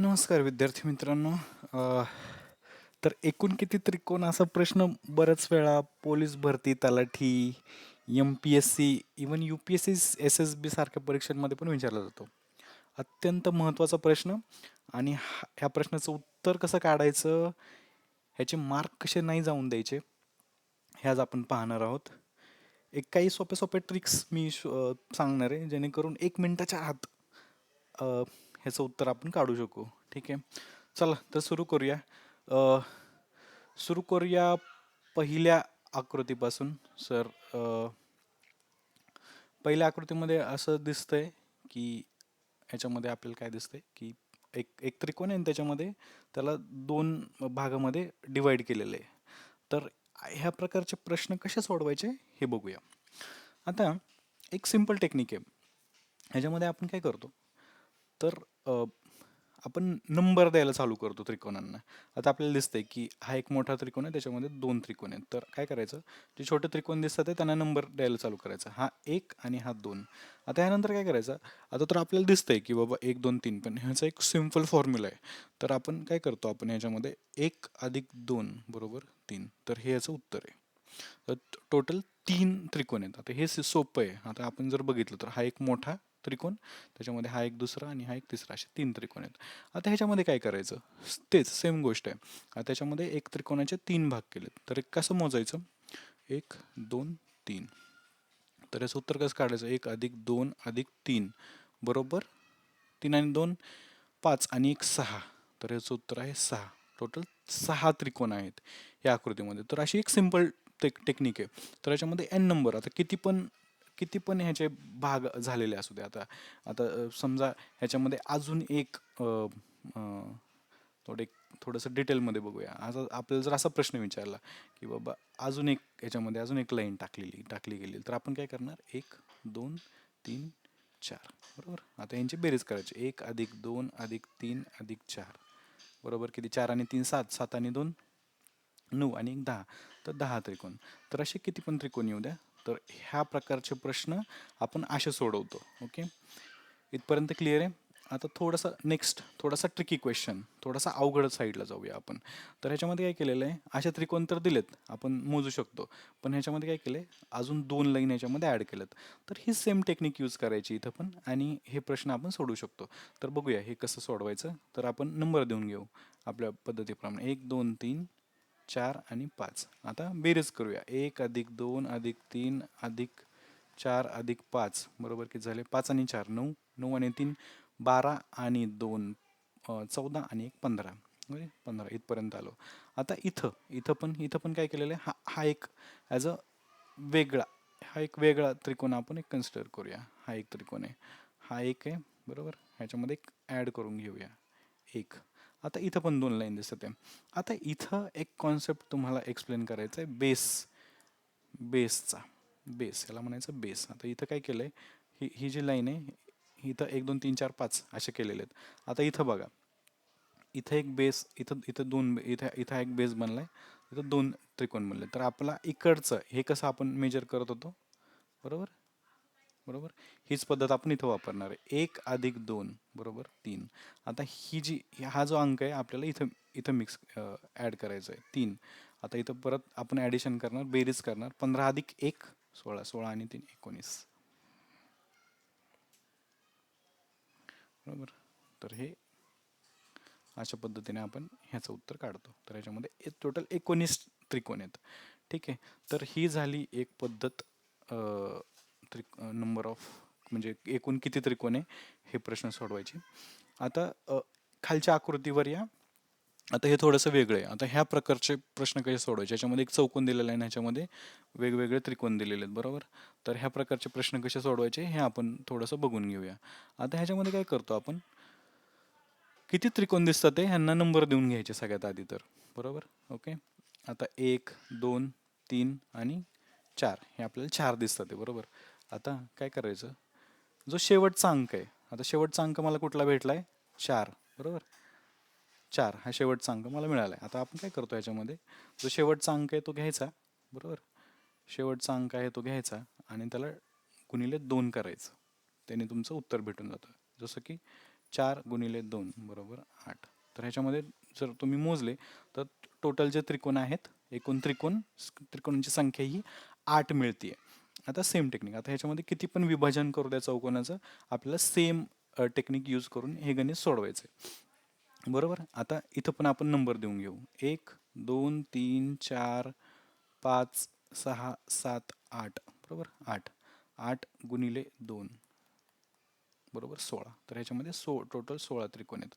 नमस्कार विद्यार्थी मित्रांनो. तर एकूण किती त्रिकोण असा प्रश्न बऱ्याच वेळा पोलीस भरती तलाठी M P S C even U P S C S S B सारख्या परीक्षांमध्ये पण विचारला जातो. अत्यंत महत्त्वाचा प्रश्न आणि हा- ह्या प्रश्नाचं उत्तर कसं काढायचं ह्याचे मार्क कसे नाही जाऊन द्यायचे हे आज आपण पाहणार आहोत. एक काही सोपे सोपे ट्रिक्स मी सांगणार आहे जेणेकरून एक मिनटाच्या आत ह्याचं उत्तर आपण काढू शकू. ठीक आहे? चला तर सुरू करूया. सुरू करूया पहिल्या आकृतीपासून. सर पहिल्या आकृतीमध्ये असं दिसतंय की ह्याच्यामध्ये आपल्याला काय दिसतंय? की एक एक त्रिकोण आहे आणि त्याच्यामध्ये त्याला दोन भागामध्ये डिवाईड केलेलं आहे. तर ह्या प्रकारचे प्रश्न कसे सोडवायचे हे बघूया. आता एक सिंपल टेक्निक आहे. ह्याच्यामध्ये आपण काय करतो? तर अ, आपण नंबर द्यायला चालू करतो त्रिकोणांना. आता आपल्याला दिसतंय की हा एक मोठा त्रिकोण आहे त्याच्यामध्ये दोन त्रिकोण आहेत. तर काय करायचं? जे छोटे त्रिकोण दिसतात आहे त्यांना नंबर द्यायला चालू करायचा. हा एक आणि हा दोन. आता यानंतर काय करायचं? आता तर आपल्याला दिसतंय की बाबा एक दोन तीन पण ह्याचा एक सिंपल फॉर्म्युला आहे. तर आपण काय करतो? आपण ह्याच्यामध्ये एक अधिक दोन बरोबर तीन. तर हे याचं उत्तर आहे. तर टोटल तीन त्रिकोण आहेत. आता हे स- सोपं आहे. आता आपण जर बघितलं तर हा एक मोठा त्रिकोण त्याच्यामध्ये हा एक दुसरा आणि हा एक तिसरा असे तीन त्रिकोण आहेत. आता ह्याच्यामध्ये काय करायचं? तेच सेम गोष्ट आहे. आता त्याच्यामध्ये एक त्रिकोणाचे तीन भाग केलेत. तर एक कसं मोजायचं? एक दोन तीन. तर याचं उत्तर कसं काढायचं? एक अधिक दोन अधिक तीन. बरोबर? तीन आणि दोन पाच आणि एक सहा. तर याचं उत्तर आहे सहा. टोटल सहा त्रिकोण आहेत या आकृतीमध्ये. तर अशी एक सिंपल टेक टेक्निक आहे. तर याच्यामध्ये एन नंबर आता किती पण किती पण ह्याचे भाग झालेले असू दे. आता आता समजा ह्याच्यामध्ये अजून एक थोडे थोडंसं डिटेलमध्ये बघूया. आता आपल्याला जर असा प्रश्न विचारला की बाबा अजून एक ह्याच्यामध्ये अजून एक लाईन टाकलेली टाकली गेली तर आपण काय करणार? एक दोन तीन चार. बरोबर? आता यांची बेरीज करायची. एक अधिक दोन अधिक तीन अधिक चार. बरोबर? किती? चार आणि तीन सात. सात आणि दोन नऊ आणि एक दहा. तर दहा त्रिकोण. तर असे किती पण त्रिकोण येऊ द्या. तर ह्या प्रकारचे प्रश्न आपण असे सोडवतो ओके इथपर्यंत क्लिअर आहे? आता थोडासा नेक्स्ट थोडासा ट्रिकी क्वेश्चन थोडासा अवघड साईडला जाऊया आपण. तर ह्याच्यामध्ये काय केलेलं आहे? असे त्रिकोण तर दिलेत आपण मोजू शकतो. पण ह्याच्यामध्ये काय केलं आहे अजून दोन लाईन याच्यामध्ये ॲड केलेत. तर ही सेम टेक्निक यूज करायची इथं पण आणि हे प्रश्न आपण सोडवू शकतो. तर बघूया हे कसं सोडवायचं? तर आपण नंबर देऊन घेऊ आपल्या पद्धतीप्रमाणे. एक दोन तीन चार आणि पाच. आता बेरीज करूया. एक अधिक दोन अधिक तीन अधिक चार अधिक पाच. बरोबर किती झाले? पाच आणि चार. नऊ. नऊ आणि तीन. बारा आणि दोन. चौदा आणि एक पंधरा. म्हणजे पंधरा. इथपर्यंत आलो. आता इथं. इथं पण इथं पण काय केलेलं आहे? हा हा एक ॲज अ वेगळा हा एक वेगळा त्रिकोण आपण एक कन्सिडर करूया. हा एक त्रिकोण आहे. हा एक आहे. बरोबर? ह्याच्यामध्ये एक ॲड करून घेऊया. एक. आता इथं पण दोन लाईन दिसत आहे. आता इथं एक कॉन्सेप्ट तुम्हाला एक्सप्लेन करायचा आहे बेस बेसचा बेस याला म्हणायचं बेस आता इथं काय केलं आहे ही ही जी लाईन आहे इथं एक दोन तीन चार पाच असे केलेले आहेत. आता इथं बघा. इथं एक बेस इथं इथं दोन बे- इथं इथं एक बेस बनला आहे इथं दोन त्रिकोण बनले. तर आपला इकडचं हे कसं आपण मेजर करत होतो? बरोबर? बरोबर? हीच पद्धत आपण इथं वापरणार आहे. एक अधिक दोन बरोबर? तीन. आता ही जी हा जो अंक आहे आपल्याला इथं इथं मिक्स ॲड करायचा आहे. तीन. आता इथं परत आपण ॲडिशन करणार बेरीज करणार. पंधरा अधिक एक सोळा. सोळा आणि तीन एकोणीस. बरोबर? तर हे अशा पद्धतीने आपण ह्याचं उत्तर काढतो. तर ह्याच्यामध्ये टोटल एकोणीस त्रिकोण आहेत. ठीक आहे? तर ही झाली एक पद्धत त्रि नंबर ऑफ म्हणजे एकूण किती त्रिकोण आहे हे प्रश्न सोडवायचे. आता खालच्या आकृतीवर या. आता हे थोडंसं वेगळं आहे. आता ह्या प्रकारचे प्रश्न कसे सोडवायचे? याच्यामध्ये एक चौकोन दिलेला आहे ह्याच्यामध्ये वेगवेगळे त्रिकोण दिलेले आहेत बरोबर? तर ह्या प्रकारचे प्रश्न कसे सोडवायचे हे आपण थोडंसं बघून घेऊया. आता ह्याच्यामध्ये काय करतो आपण? किती त्रिकोण दिसतात ते ह्यांना नंबर देऊन घ्यायचे सगळ्यात आधी तर बरोबर? ओके आता एक दोन तीन आणि चार. हे आपल्याला चार दिसतात ते बरोबर? आता काय करायचं? जो शेवटचा अंक आहे आता शेवटचा अंक मला कुठला भेटला आहे चार. बरोबर? चार. हा शेवटचा अंक मला मिळाला आहे आता आपण काय करतो याच्यामध्ये? जो शेवटचा अंक आहे तो घ्यायचा. बरोबर? शेवटचा अंक आहे तो घ्यायचा आणि त्याला गुणिले दोन करायचं. त्याने तुमचं उत्तर भेटून जातं. जसं की चार गुणिले दोन बरोबर? आठ. तर ह्याच्यामध्ये जर तुम्ही मोजले तर टोटल जे त्रिकोण आहेत एकूण त्रिकोण त्रिकोणांची संख्या ही आठ मिळते आहे आता सेम टेक्निक आता ह्याच्यामध्ये किती पण विभाजन करू द्या चौकोनाचं आपल्याला सेम टेक्निक यूज करून हे गणित सोडवायचे बरोबर? आता इथं पण आपण नंबर देऊन घेऊ. एक दोन तीन चार पाच सहा सात आठ. बरोबर? आठ. आठ गुणिले दोन. बरोबर? सोळा. तर ह्याच्यामध्ये सो टोटल सोळा त्रिकोण आहेत.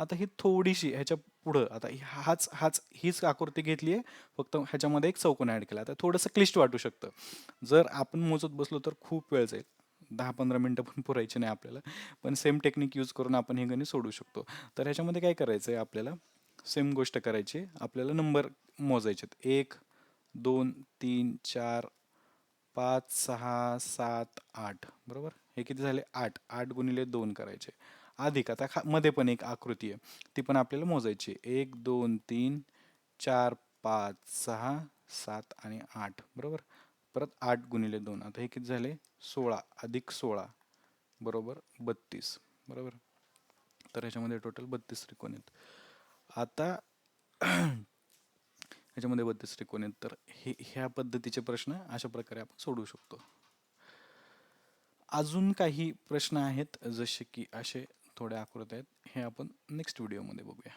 आता ही थोडीशी ह्याच्या पुढं. आता ही- हाच हाच हीच आकृती घेतली आहे. फक्त ह्याच्यामध्ये एक चौकोन ॲड केला. आता थोडंसं क्लिष्ट वाटू शकतं. जर आपण मोजत बसलो तर खूप वेळ जाईल. दहा पंधरा मिनटं पण पुरायचे नाही आपल्याला. पण सेम टेक्निक यूज करून आपण हे गणित सोडू शकतो. तर ह्याच्यामध्ये काय करायचं आहे आपल्याला? सेम गोष्ट करायची. आपल्याला नंबर मोजायचे आहेत. एक दोन तीन चार पाच सहा सात आठ. बरोबर? हे किती झाले? आठ. आठ गुणिले दोन करायचे. अधिक. आता खा मध्ये पण एक आकृती आहे. ती पण आपल्याला मोजायची आहे. एक दोन तीन चार पाच सहा सात आणि आठ. बरोबर? परत आठ गुणिले दोन. आता हे किती झाले? सोळा. अधिक सोळा. बरोबर? बत्तीस. बरोबर? तर ह्याच्यामध्ये टोटल बत्तीस त्रिकोण आहेत. आता ह्याच्यामध्ये बत्तीस त्रिकोण आहेत. तर हे ह्या पद्धतीचे प्रश्न अशा प्रकारे आपण सोडवू शकतो. अजून काही प्रश्न आहेत? जसे की असे थोडे आकृत्या आहेत. हे आपण नेक्स्ट व्हिडिओमध्ये बघूया.